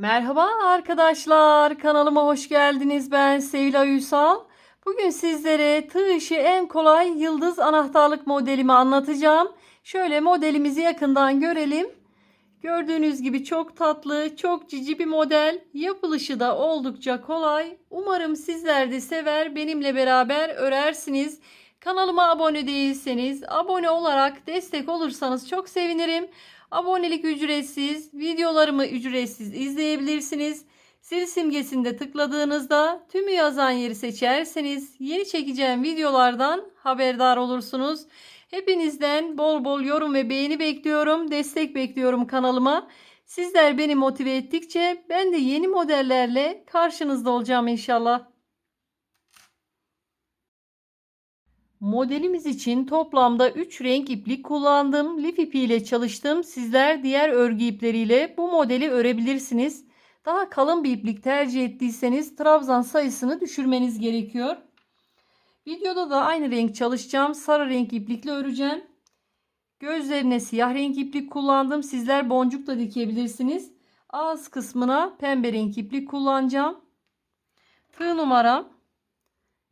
Merhaba arkadaşlar, kanalıma hoş geldiniz. Ben Sevil Uysal. Bugün sizlere tığ işi en kolay yıldız anahtarlık modelimi anlatacağım. Şöyle modelimizi yakından görelim. Gördüğünüz gibi çok tatlı, çok cici bir model. Yapılışı da oldukça kolay. Umarım sizler de sever, benimle beraber örersiniz. Kanalıma abone değilseniz abone olarak destek olursanız çok sevinirim. Abonelik ücretsiz, videolarımı ücretsiz izleyebilirsiniz. Zil simgesinde tıkladığınızda tümü yazan yeri seçerseniz yeni çekeceğim videolardan haberdar olursunuz. Hepinizden bol bol yorum ve beğeni bekliyorum. Destek bekliyorum kanalıma. Sizler beni motive ettikçe ben de yeni modellerle karşınızda olacağım inşallah. Modelimiz için toplamda 3 renk iplik kullandım. Lif ipi ile çalıştım. Sizler diğer örgü ipleriyle bu modeli örebilirsiniz. Daha kalın bir iplik tercih ettiyseniz trabzan sayısını düşürmeniz gerekiyor. Videoda da aynı renk çalışacağım. Sarı renk iplikle öreceğim. Gözlerine siyah renk iplik kullandım. Sizler boncuk da dikebilirsiniz. Ağız kısmına pembe renk iplik kullanacağım. Tığ numaram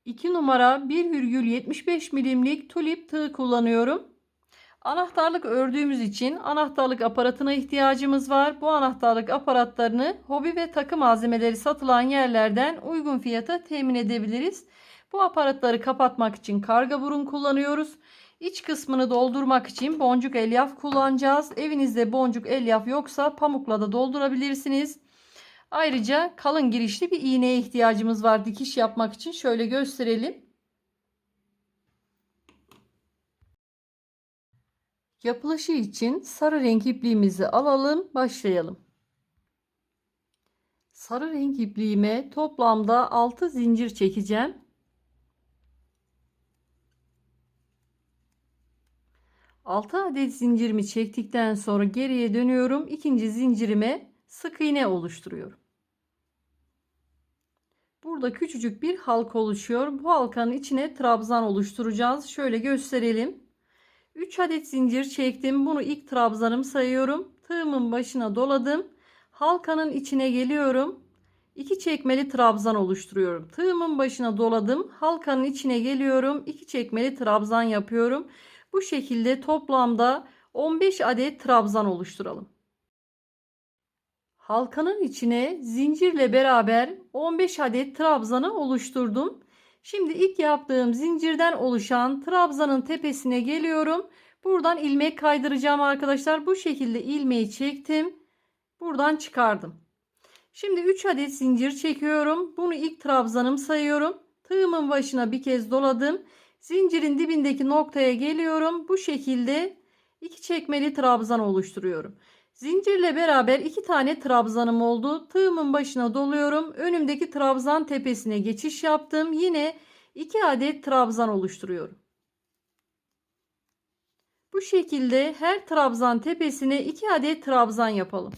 2 numara 1,75 milimlik tulip tığ kullanıyorum. Anahtarlık ördüğümüz için anahtarlık aparatına ihtiyacımız var. Bu anahtarlık aparatlarını hobi ve takı malzemeleri satılan yerlerden uygun fiyata temin edebiliriz. Bu aparatları kapatmak için karga burun kullanıyoruz. İç kısmını doldurmak için boncuk elyaf kullanacağız. Evinizde boncuk elyaf yoksa pamukla da doldurabilirsiniz. Ayrıca kalın girişli bir iğneye ihtiyacımız var dikiş yapmak için. Şöyle gösterelim. Yapılışı için sarı renk ipliğimizi alalım, başlayalım. Sarı renk ipliğime toplamda 6 zincir çekeceğim. Altı adet zincirimi çektikten sonra geriye dönüyorum. İkinci zincirime sık iğne oluşturuyorum. Burada küçücük bir halka oluşuyor. Bu halkanın içine trabzan oluşturacağız. Şöyle gösterelim. 3 adet zincir çektim. Bunu ilk trabzanım sayıyorum. Tığımın başına doladım. Halkanın içine geliyorum. 2 çekmeli trabzan oluşturuyorum. Tığımın başına doladım. Halkanın içine geliyorum. 2 çekmeli trabzan yapıyorum. Bu şekilde toplamda 15 adet trabzan oluşturalım. Halkanın içine zincirle beraber 15 adet trabzanı oluşturdum. Şimdi ilk yaptığım zincirden oluşan trabzanın tepesine geliyorum. Buradan ilmek kaydıracağım arkadaşlar. Bu şekilde ilmeği çektim. Buradan çıkardım. Şimdi 3 adet zincir çekiyorum. Bunu ilk trabzanım sayıyorum. Tığımın başına bir kez doladım. Zincirin dibindeki noktaya geliyorum. Bu şekilde iki çekmeli trabzan oluşturuyorum. Zincirle beraber iki tane trabzanım oldu. Tığımın başına doluyorum. Önümdeki trabzan tepesine geçiş yaptım. Yine iki adet trabzan oluşturuyorum. Bu şekilde her trabzan tepesine iki adet trabzan yapalım.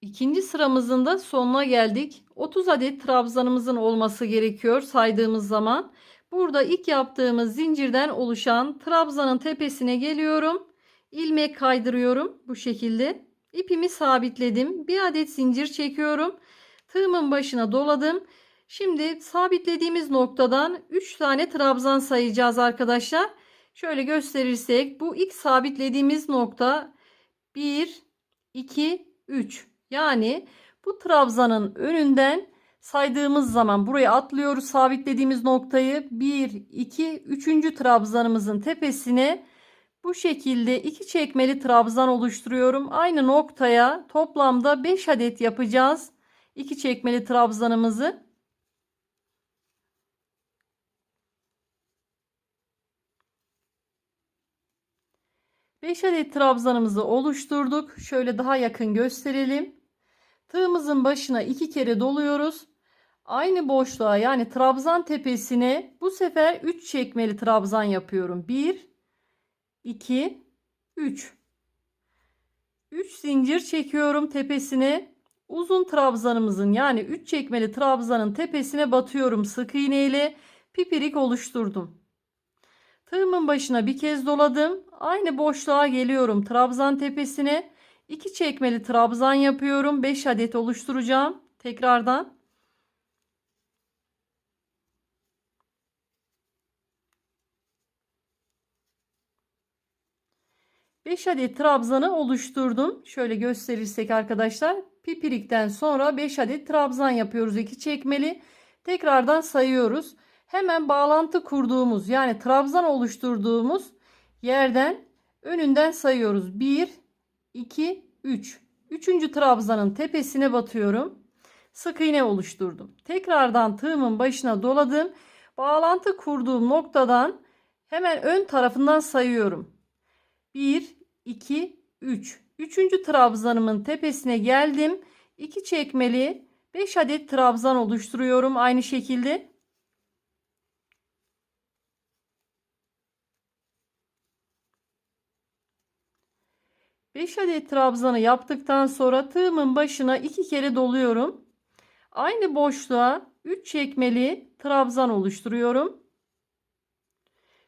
İkinci sıramızın da sonuna geldik. 30 adet trabzanımızın olması gerekiyor saydığımız zaman. Burada ilk yaptığımız zincirden oluşan trabzanın tepesine geliyorum ilmek kaydırıyorum bu şekilde. İpimi sabitledim. Bir adet zincir çekiyorum. Tığımın başına doladım. Şimdi sabitlediğimiz noktadan 3 tane trabzan sayacağız arkadaşlar. Şöyle gösterirsek bu ilk sabitlediğimiz nokta 1 2 3. Yani bu trabzanın önünden saydığımız zaman buraya atlıyoruz sabitlediğimiz noktayı 1 2 3. trabzanımızın tepesine bu şekilde iki çekmeli trabzan oluşturuyorum. Aynı noktaya toplamda 5 adet yapacağız. İki çekmeli trabzanımızı. Beş adet trabzanımızı oluşturduk. Şöyle daha yakın gösterelim. Tığımızın başına iki kere doluyoruz. Aynı boşluğa yani trabzan tepesine bu sefer 3 çekmeli trabzan yapıyorum. 1 2 3 3 zincir çekiyorum tepesine uzun trabzanımızın yani 3 çekmeli trabzanın tepesine batıyorum sık iğne ile pipirik oluşturdum tığımın başına bir kez doladım aynı boşluğa geliyorum trabzan tepesine 2 çekmeli trabzan yapıyorum. 5 adet oluşturacağım. Tekrardan. Beş adet trabzanı oluşturdum. Şöyle gösterirsek arkadaşlar. Pipirikten sonra 5 adet trabzan yapıyoruz. 2 çekmeli. Tekrardan sayıyoruz. Hemen bağlantı kurduğumuz yani trabzan oluşturduğumuz yerden önünden sayıyoruz. 1, 2, 3. Üçüncü trabzanın tepesine batıyorum. Sık iğne oluşturdum. Tekrardan tığımın başına doladım. Bağlantı kurduğum noktadan hemen ön tarafından sayıyorum. 1, 2, 3. Üçüncü trabzanımın tepesine geldim. 2 çekmeli 5 adet trabzan oluşturuyorum aynı şekilde. Beş adet trabzanı yaptıktan sonra tığımın başına iki kere doluyorum. Aynı boşluğa 3 çekmeli trabzan oluşturuyorum.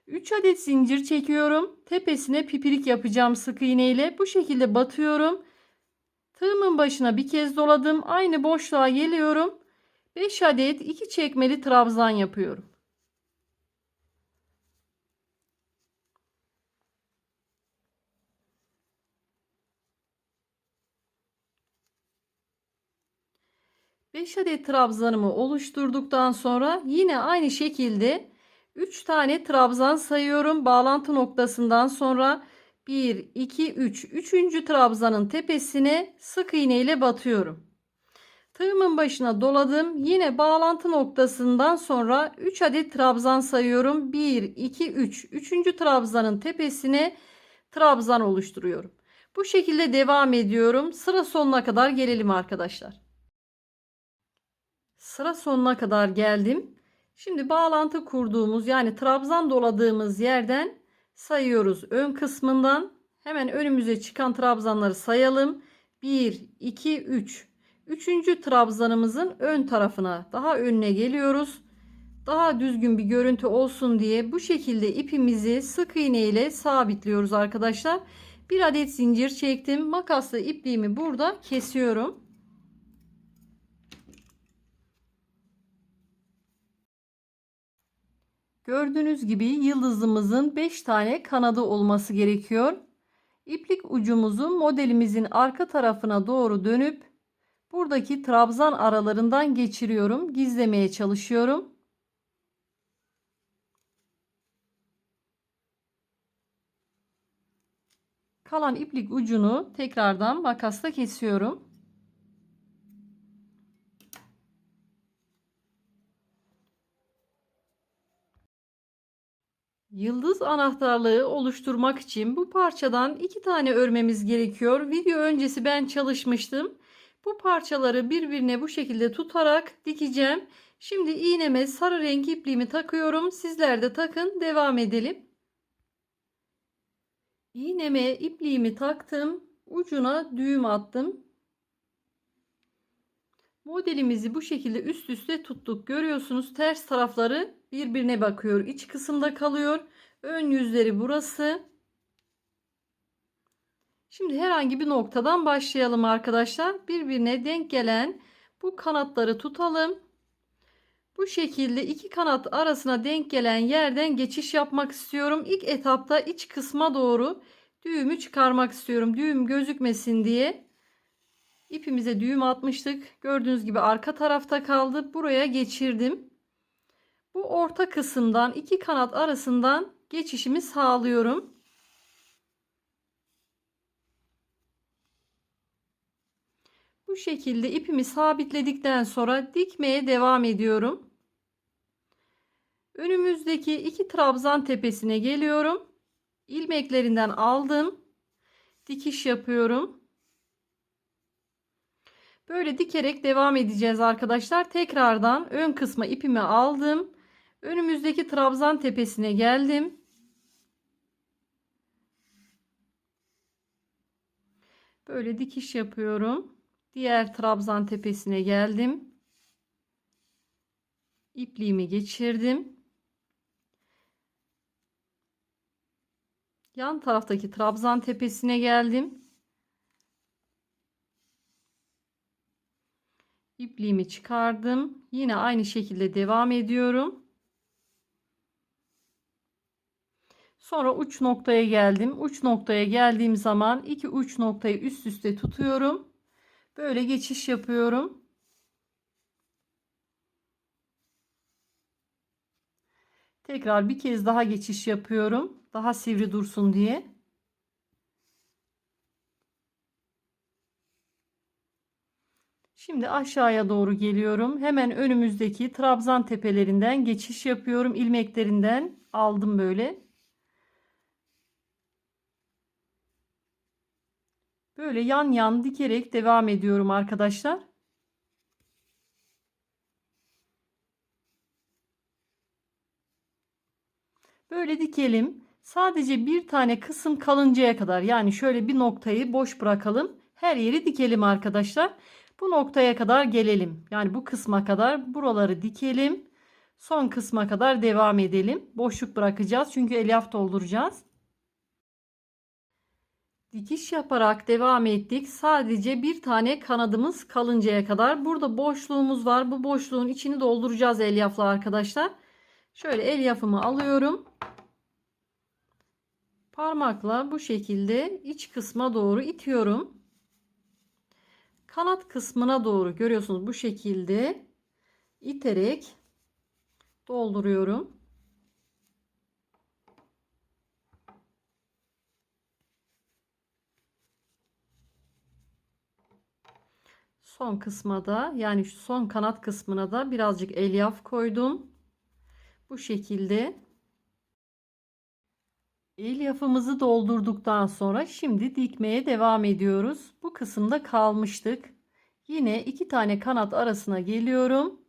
3 adet zincir çekiyorum. Tepesine pipirik yapacağım sık iğne ile. Bu şekilde batıyorum. Tığımın başına bir kez doladım. Aynı boşluğa geliyorum. 5 adet 2 çekmeli trabzan yapıyorum. Beş adet trabzanımı oluşturduktan sonra yine aynı şekilde 3 tane trabzan sayıyorum. Bağlantı noktasından sonra 1, 2, 3. Üçüncü trabzanın tepesine sık iğne ile batıyorum. Tığımın başına doladım. Yine bağlantı noktasından sonra 3 adet trabzan sayıyorum. 1, 2, 3. Üçüncü trabzanın tepesine trabzan oluşturuyorum. Bu şekilde devam ediyorum. Sıra sonuna kadar gelelim arkadaşlar. Sıra sonuna kadar geldim. Şimdi bağlantı kurduğumuz yani trabzan doladığımız yerden sayıyoruz. Ön kısmından hemen önümüze çıkan trabzanları sayalım. 1, 2, 3. Üçüncü trabzanımızın ön tarafına daha önüne geliyoruz. Daha düzgün bir görüntü olsun diye bu şekilde ipimizi sık iğne ile sabitliyoruz arkadaşlar. Bir adet zincir çektim. Makasla ipliğimi burada kesiyorum. Gördüğünüz gibi yıldızımızın 5 tane kanadı olması gerekiyor. İplik ucumuzu modelimizin arka tarafına doğru dönüp buradaki trabzan aralarından geçiriyorum. Gizlemeye çalışıyorum. Kalan iplik ucunu tekrardan makasla kesiyorum. Yıldız anahtarlığı oluşturmak için bu parçadan iki tane örmemiz gerekiyor. Video öncesi ben çalışmıştım. Bu parçaları birbirine bu şekilde tutarak dikeceğim. Şimdi iğneme sarı renk ipliğimi takıyorum. Sizler de takın. Devam edelim. İğneme ipliğimi taktım. Ucuna düğüm attım. Modelimizi bu şekilde üst üste tuttuk. Görüyorsunuz ters tarafları birbirine bakıyor. İç kısımda kalıyor. Ön yüzleri burası. Şimdi herhangi bir noktadan başlayalım arkadaşlar. Birbirine denk gelen bu kanatları tutalım. Bu şekilde iki kanat arasına denk gelen yerden geçiş yapmak istiyorum. İlk etapta iç kısma doğru düğümü çıkarmak istiyorum. Düğüm gözükmesin diye. İpimize düğüm atmıştık. Gördüğünüz gibi arka tarafta kaldı. Buraya geçirdim. Bu orta kısımdan iki kanat arasından geçişimi sağlıyorum. Bu şekilde ipimi sabitledikten sonra dikmeye devam ediyorum. Önümüzdeki iki trabzan tepesine geliyorum. İlmeklerinden aldım. Dikiş yapıyorum. Böyle dikerek devam edeceğiz arkadaşlar. Tekrardan ön kısma ipimi aldım. Önümüzdeki trabzan tepesine geldim. Böyle dikiş yapıyorum. Diğer trabzan tepesine geldim. İpliğimi geçirdim. Yan taraftaki trabzan tepesine geldim. İpliğimi çıkardım. Yine aynı şekilde devam ediyorum. Sonra uç noktaya geldim. Uç noktaya geldiğim zaman iki uç noktayı üst üste tutuyorum. Böyle geçiş yapıyorum. Tekrar bir kez daha geçiş yapıyorum. Daha sivri dursun diye. Şimdi aşağıya doğru geliyorum. Hemen önümüzdeki trabzan tepelerinden geçiş yapıyorum. ilmeklerinden aldım böyle. Böyle yan yan dikerek devam ediyorum arkadaşlar. Böyle dikelim. Sadece bir tane kısım kalıncaya kadar yani şöyle bir noktayı boş bırakalım. Her yeri dikelim arkadaşlar. Bu noktaya kadar gelelim. Yani bu kısma kadar buraları dikelim. Son kısma kadar devam edelim. Boşluk bırakacağız çünkü elyaf dolduracağız. Dikiş yaparak devam ettik. Sadece bir tane kanadımız kalıncaya kadar. Burada boşluğumuz var. Bu boşluğun içini dolduracağız elyafla arkadaşlar. Şöyle elyafımı alıyorum. Parmakla bu şekilde iç kısma doğru itiyorum. Kanat kısmına doğru görüyorsunuz bu şekilde iterek dolduruyorum. Son kısma da yani şu son kanat kısmına da birazcık elyaf koydum. Bu şekilde elyafımızı doldurduktan sonra şimdi dikmeye devam ediyoruz. Bu kısımda kalmıştık. Yine iki tane kanat arasına geliyorum.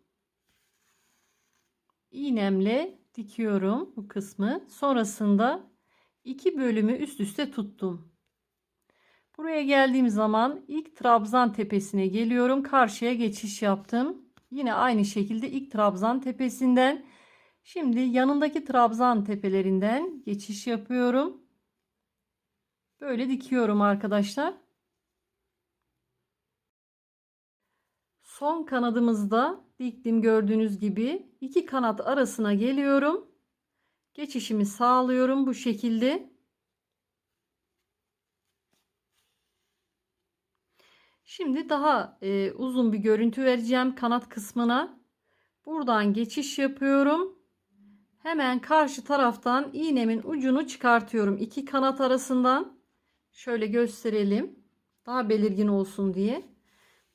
İğnemle dikiyorum bu kısmı. Sonrasında iki bölümü üst üste tuttum. Buraya geldiğim zaman ilk trabzan tepesine geliyorum. Karşıya geçiş yaptım. Yine aynı şekilde ilk trabzan tepesinden şimdi yanındaki trabzan tepelerinden geçiş yapıyorum. Böyle dikiyorum arkadaşlar. Son kanadımızda diktim gördüğünüz gibi iki kanat arasına geliyorum. Geçişimi sağlıyorum bu şekilde. Şimdi daha e, uzun bir görüntü vereceğim kanat kısmına. Buradan geçiş yapıyorum. Hemen karşı taraftan iğnemin ucunu çıkartıyorum. iki kanat arasından. Şöyle gösterelim. Daha belirgin olsun diye.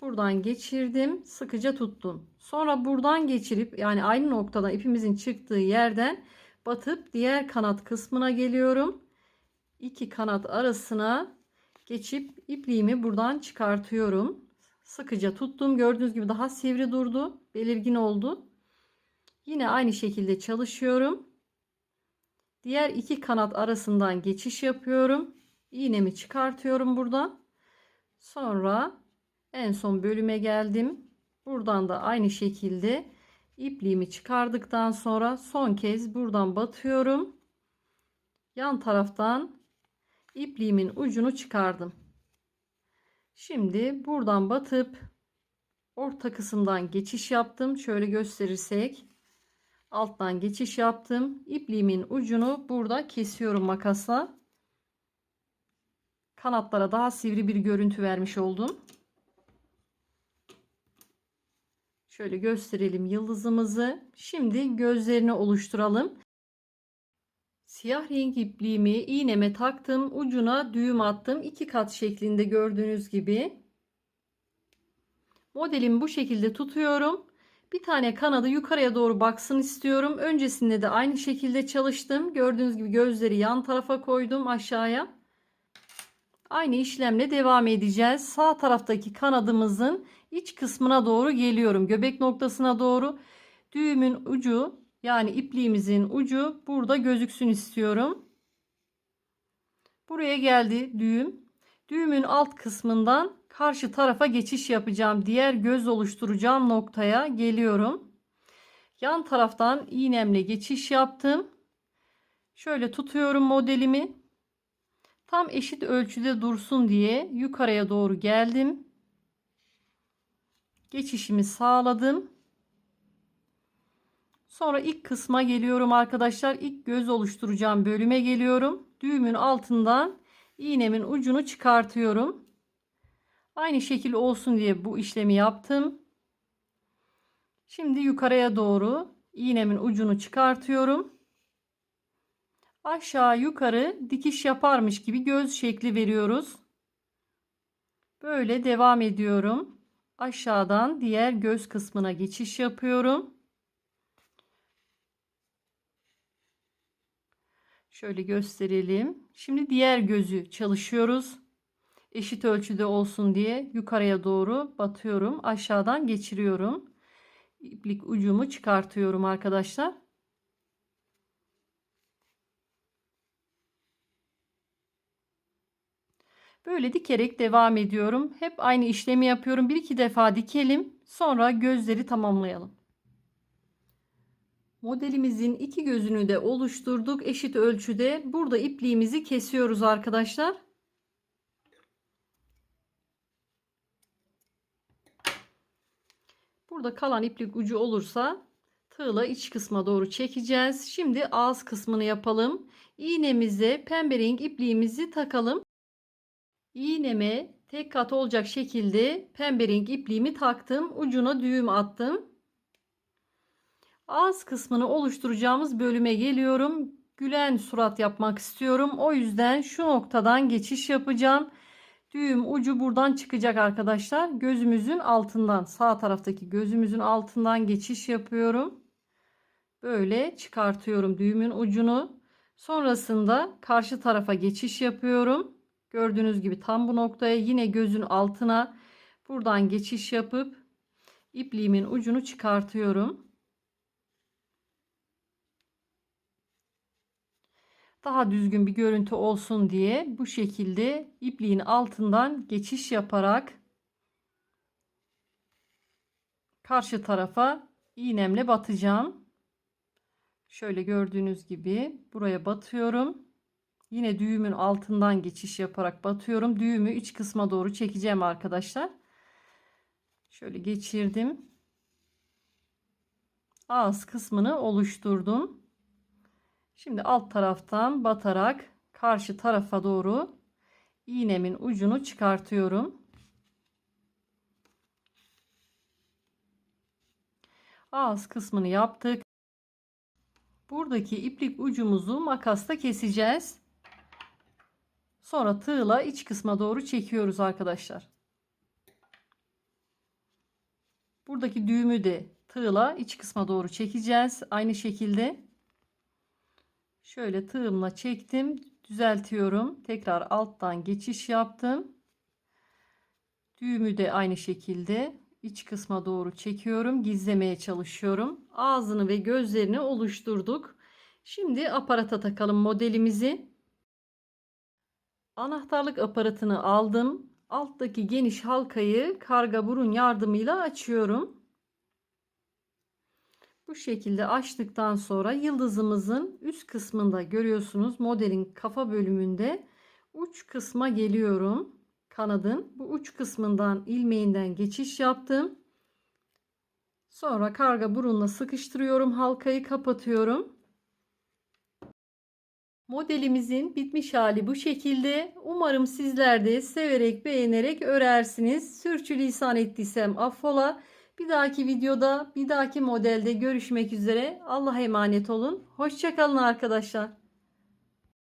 Buradan geçirdim. Sıkıca tuttum. Sonra buradan geçirip yani aynı noktadan ipimizin çıktığı yerden batıp diğer kanat kısmına geliyorum. İki kanat arasına geçip ipliğimi buradan çıkartıyorum. Sıkıca tuttum. Gördüğünüz gibi daha sivri durdu. Belirgin oldu. Yine aynı şekilde çalışıyorum. Diğer iki kanat arasından geçiş yapıyorum. İğnemi çıkartıyorum buradan. Sonra en son bölüme geldim. Buradan da aynı şekilde ipliğimi çıkardıktan sonra son kez buradan batıyorum. Yan taraftan ipliğimin ucunu çıkardım. Şimdi buradan batıp orta kısımdan geçiş yaptım. Şöyle gösterirsek alttan geçiş yaptım. İpliğimin ucunu burada kesiyorum makasla. Kanatlara daha sivri bir görüntü vermiş oldum. Şöyle gösterelim yıldızımızı. Şimdi gözlerini oluşturalım. Siyah renk ipliğimi iğneme taktım. Ucuna düğüm attım. iki kat şeklinde gördüğünüz gibi. Modelimi bu şekilde tutuyorum. Bir tane kanadı yukarıya doğru baksın istiyorum. Öncesinde de aynı şekilde çalıştım. Gördüğünüz gibi gözleri yan tarafa koydum aşağıya. Aynı işlemle devam edeceğiz. Sağ taraftaki kanadımızın iç kısmına doğru geliyorum. Göbek noktasına doğru düğümün ucu yani ipliğimizin ucu burada gözüksün istiyorum. Buraya geldi düğüm. Düğümün alt kısmından karşı tarafa geçiş yapacağım. Diğer göz oluşturacağım noktaya geliyorum. Yan taraftan iğnemle geçiş yaptım. Şöyle tutuyorum modelimi. Tam eşit ölçüde dursun diye yukarıya doğru geldim. geçişimi sağladım. Sonra ilk kısma geliyorum arkadaşlar. İlk göz oluşturacağım bölüme geliyorum. Düğümün altından iğnemin ucunu çıkartıyorum. Aynı şekil olsun diye bu işlemi yaptım. Şimdi yukarıya doğru iğnemin ucunu çıkartıyorum. Aşağı yukarı dikiş yaparmış gibi göz şekli veriyoruz. Böyle devam ediyorum. Aşağıdan diğer göz kısmına geçiş yapıyorum. Şöyle gösterelim. Şimdi diğer gözü çalışıyoruz. Eşit ölçüde olsun diye yukarıya doğru batıyorum. Aşağıdan geçiriyorum. İplik ucumu çıkartıyorum arkadaşlar. Böyle dikerek devam ediyorum. Hep aynı işlemi yapıyorum. Bir iki defa dikelim. Sonra gözleri tamamlayalım. Modelimizin iki gözünü de oluşturduk. Eşit ölçüde. Burada ipliğimizi kesiyoruz arkadaşlar. Burada kalan iplik ucu olursa tığla iç kısma doğru çekeceğiz. Şimdi ağız kısmını yapalım. İğnemize pembe renk ipliğimizi takalım. İğneme tek kat olacak şekilde pembe renk ipliğimi taktım. Ucuna düğüm attım. Ağız kısmını oluşturacağımız bölüme geliyorum. Gülen surat yapmak istiyorum. O yüzden şu noktadan geçiş yapacağım. Düğüm ucu buradan çıkacak arkadaşlar. Gözümüzün altından sağ taraftaki gözümüzün altından geçiş yapıyorum. Böyle çıkartıyorum düğümün ucunu. Sonrasında karşı tarafa geçiş yapıyorum. Gördüğünüz gibi tam bu noktaya yine gözün altına buradan geçiş yapıp ipliğimin ucunu çıkartıyorum. Daha düzgün bir görüntü olsun diye bu şekilde ipliğin altından geçiş yaparak karşı tarafa iğnemle batacağım. Şöyle gördüğünüz gibi buraya batıyorum. Yine düğümün altından geçiş yaparak batıyorum. Düğümü iç kısma doğru çekeceğim arkadaşlar. Şöyle geçirdim. Ağız kısmını oluşturdum. Şimdi alt taraftan batarak karşı tarafa doğru iğnemin ucunu çıkartıyorum. Ağız kısmını yaptık. Buradaki iplik ucumuzu makasla keseceğiz. Sonra tığla iç kısma doğru çekiyoruz arkadaşlar. Buradaki düğümü de tığla iç kısma doğru çekeceğiz. Aynı şekilde şöyle tığımla çektim. Düzeltiyorum. Tekrar alttan geçiş yaptım. Düğümü de aynı şekilde iç kısma doğru çekiyorum. Gizlemeye çalışıyorum. Ağzını ve gözlerini oluşturduk. Şimdi aparata takalım modelimizi. Anahtarlık aparatını aldım. Alttaki geniş halkayı karga burun yardımıyla açıyorum. Bu şekilde açtıktan sonra yıldızımızın üst kısmında görüyorsunuz modelin kafa bölümünde uç kısma geliyorum. Kanadın bu uç kısmından ilmeğinden geçiş yaptım. Sonra karga burunla sıkıştırıyorum. Halkayı kapatıyorum. Modelimizin bitmiş hali bu şekilde. Umarım sizler de severek beğenerek örersiniz. Sürçülisan ettiysem affola. Bir dahaki videoda bir dahaki modelde görüşmek üzere. Allah'a emanet olun. Hoşçakalın arkadaşlar.